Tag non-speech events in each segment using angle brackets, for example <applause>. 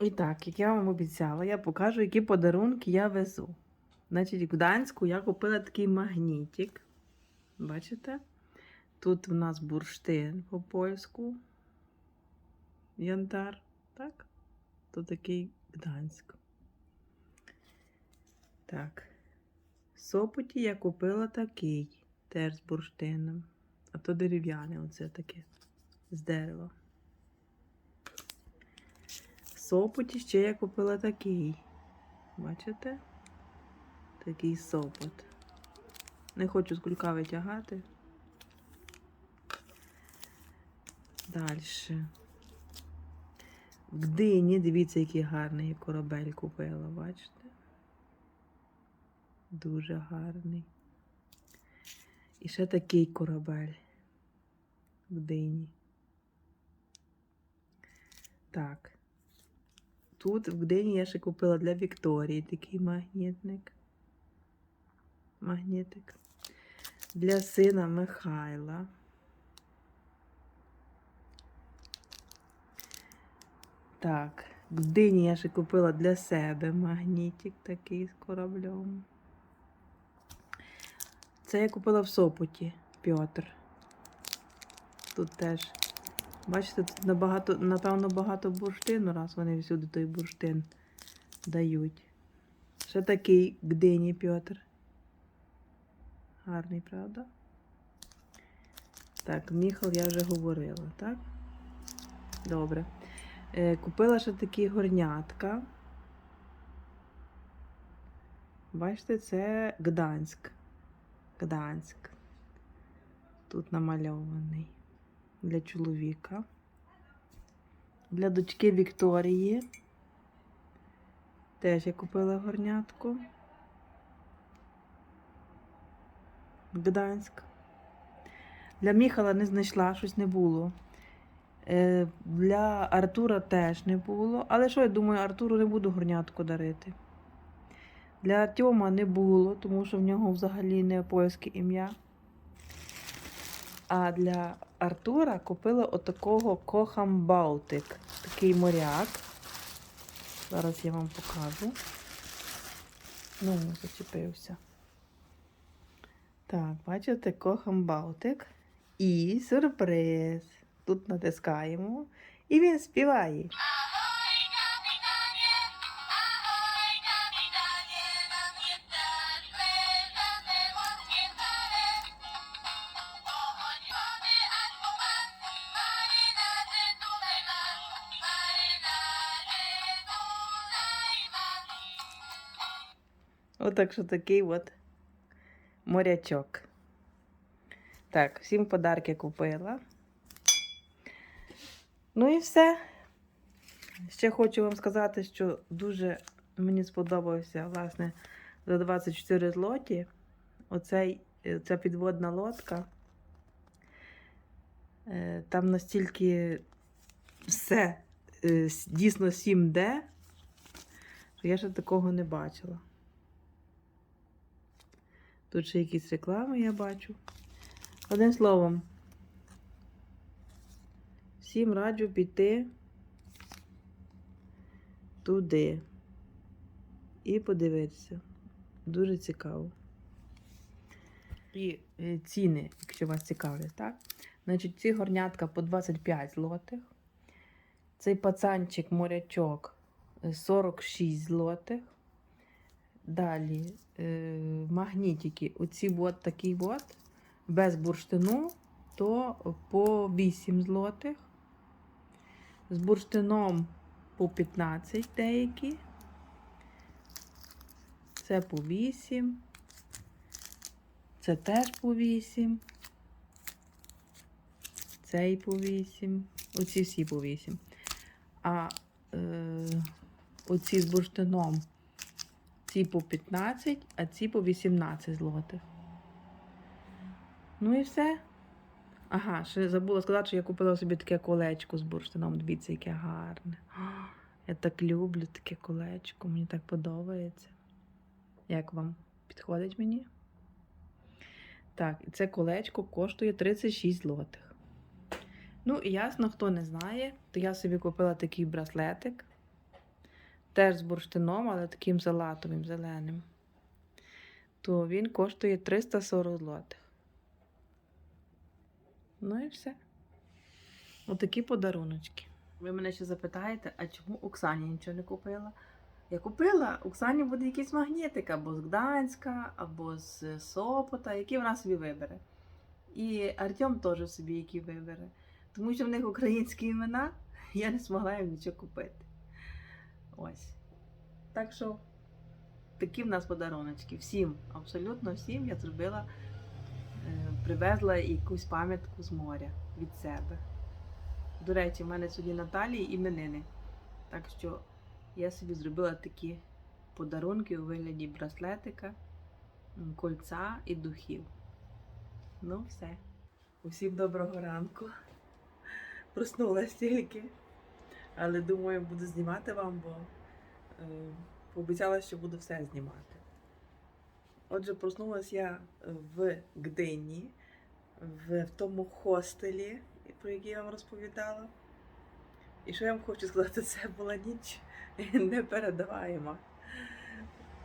І так, як я вам обіцяла, я покажу, які подарунки я везу. Значить, в Гданську я купила такий магнітик. Бачите? Тут в нас бурштин по польську. Янтар. Так? Тут такий Гданськ. Так. В Сопоті я купила такий, теж з бурштином. А то дерев'яне, оце таке, з дерева. Сопоті ще я купила такий. Бачите? Такий сопот. Не хочу з кулька витягати. Далі. В Гдині, дивіться, який гарний корабель купила, бачите? Дуже гарний. І ще такий корабель в Гдині. Так. Тут в Гдині я ще купила для Вікторії такий магнітник. Магнітик. Для сина Михайла. Так, в Гдині я ще купила для себе магнітик такий з кораблем. Це я купила в Сопоті, Пьотр. Тут теж. Бачите, тут набагато, напевно, багато бурштину, раз вони всюди той бурштин дають. Ще такий Гдині Пьотр. Гарний, правда? Так, Міхал я вже говорила, так? Добре. Е, купила ще такі горнятка. Бачите, це Гданськ. Гданськ. Тут намальований для чоловіка. Для дочки Вікторії. Теж я купила горнятку. Гданськ. Для Міхала не знайшла, щось не було. Е, Для Артура теж не було. Але що я думаю, Артуру не буду горнятку дарити. Для Артема не було, тому що в нього взагалі не польське ім'я. А для Артура купила отакого Кохам Балтик. Такий моряк. Зараз я вам покажу. Ну, зачепився. Так, бачите, Кохам Балтик. І сюрприз. Тут натискаємо. І він співає. Отак що такий от морячок. Так, всім подарки купила. Ну і все. Ще хочу вам сказати, що дуже мені сподобався, власне, за 24 злоті. Оцей, е, ця підводна лодка. Е, Там настільки все е, дійсно 7D, що я ще такого не бачила. Тут ще якісь реклами я бачу. Одним словом, всім раджу піти туди і подивитися. Дуже цікаво. І е, ціни, якщо вас цікавлять, так? Значить, ці горнятка по 25 злотих. Цей пацанчик морячок е, 46 злотих. Далі е, магнітики, оці от такі от, без бурштину, то по 8 злотих. З бурштином по 15 деякі. Це по 8. Це теж по 8. Цей по 8. Оці всі по 8. А е, оці з бурштином ці по 15, а ці по 18 злотих. Ну і все. Ага, ще забула сказати, що я купила собі таке колечко з бурштином. Дивіться, яке гарне. Я так люблю таке колечко, мені так подобається. Як вам? Підходить мені? Так, і це колечко коштує 36 злотих. Ну, і ясно, хто не знає, то я собі купила такий браслетик. Теж з бурштином, але таким салатовим зеленим, то він коштує 340 злотих. Ну і все. Отакі подаруночки. Ви мене ще запитаєте, а чому Оксані нічого не купила? Я купила, Оксані буде якийсь магнітик або з Гданська, або з Сопота, який вона собі вибере. І Артем теж собі який вибере. Тому що в них українські імена, я не змогла їм нічого купити. Ось. Так що такі в нас подаруночки. Всім, абсолютно всім я зробила, е, привезла якусь пам'ятку з моря від себе. До речі, в мене сьогодні Наталії іменини. Так що я собі зробила такі подарунки у вигляді браслетика, кольця і духів. Ну, все. Усім доброго ранку. Проснулась тільки. Але думаю, буду знімати вам, бо е, пообіцяла, що буду все знімати. Отже, проснулась я в Гдині, в, в тому хостелі, про який я вам розповідала. І що я вам хочу сказати, це була ніч непередаваєма.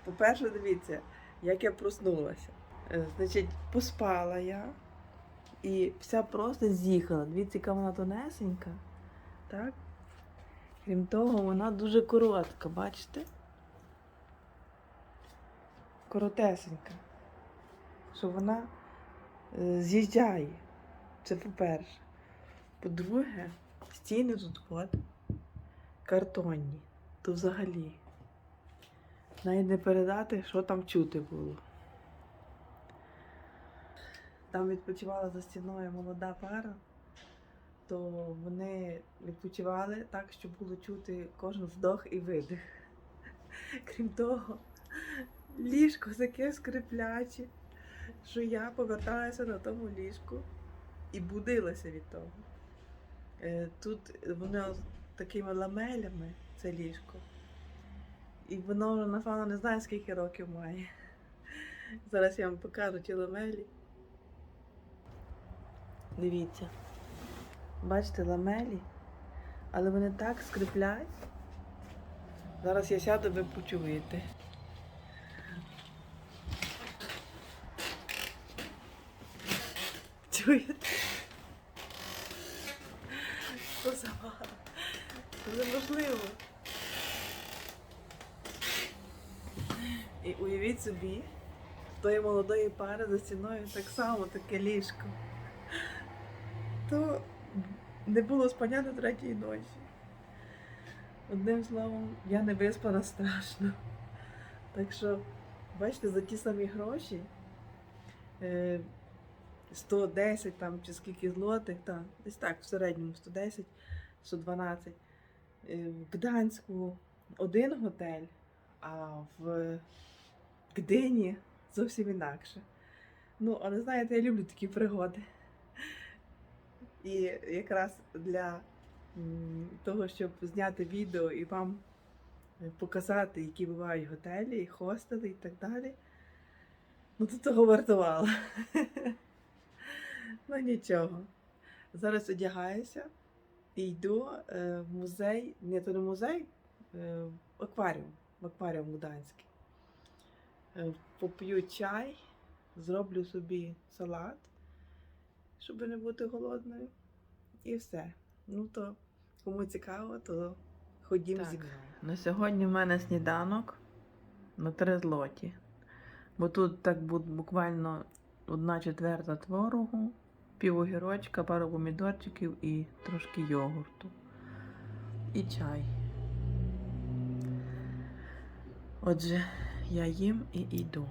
По-перше, дивіться, як я проснулася. Е, Значить, поспала я і вся просто з'їхала. Дивіться, яка вона тонесенька. Так? Крім того, вона дуже коротка, бачите? Коротесенька. Що вона е, з'їжджає. Це по-перше. По-друге, стіни тут от картонні. То взагалі. Навіть не передати, що там чути було. Там відпочивала за стіною молода пара, то вони відпочивали так, щоб було чути кожен вдох і видих. <laughs> Крім того, ліжко таке скрипляче, що я поверталася на тому ліжку і будилася від того. Е, Тут воно такими ламелями, це ліжко. І воно вже, напевно, не знаю, скільки років має. <laughs> Зараз я вам покажу ті ламелі. Дивіться. Бачите, ламелі, але вони так скриплять. Зараз я сяду, ви почуєте. Чуєте? Що за? Це неможливо. І уявіть собі, тої молодої пари за стіною так само таке ліжко. То не було спання до третьої ночі. Одним словом, я не виспана страшно. Так що, бачите, за ті самі гроші е, 110 там чи скільки злотих, там, десь так, в середньому 110, 112. Е, В Гданську один готель, а в Гдині зовсім інакше. Ну, але знаєте, я люблю такі пригоди. І якраз для того, щоб зняти відео і вам показати, які бувають готелі, хостели і так далі. Ну, то того вартувало. <laughs> ну нічого. Зараз одягаюся і йду е, в музей, не то не музей, е, в акваріум, в акваріум Гданський. Е, поп'ю чай, зроблю собі салат щоб не бути голодною. І все. Ну то кому цікаво, то ходім Так. зі мною. На сьогодні в мене сніданок на три злоті. Бо тут так буквально одна четверта творогу, пів огірочка, пару помідорчиків і трошки йогурту. І чай. Отже, я їм і йду.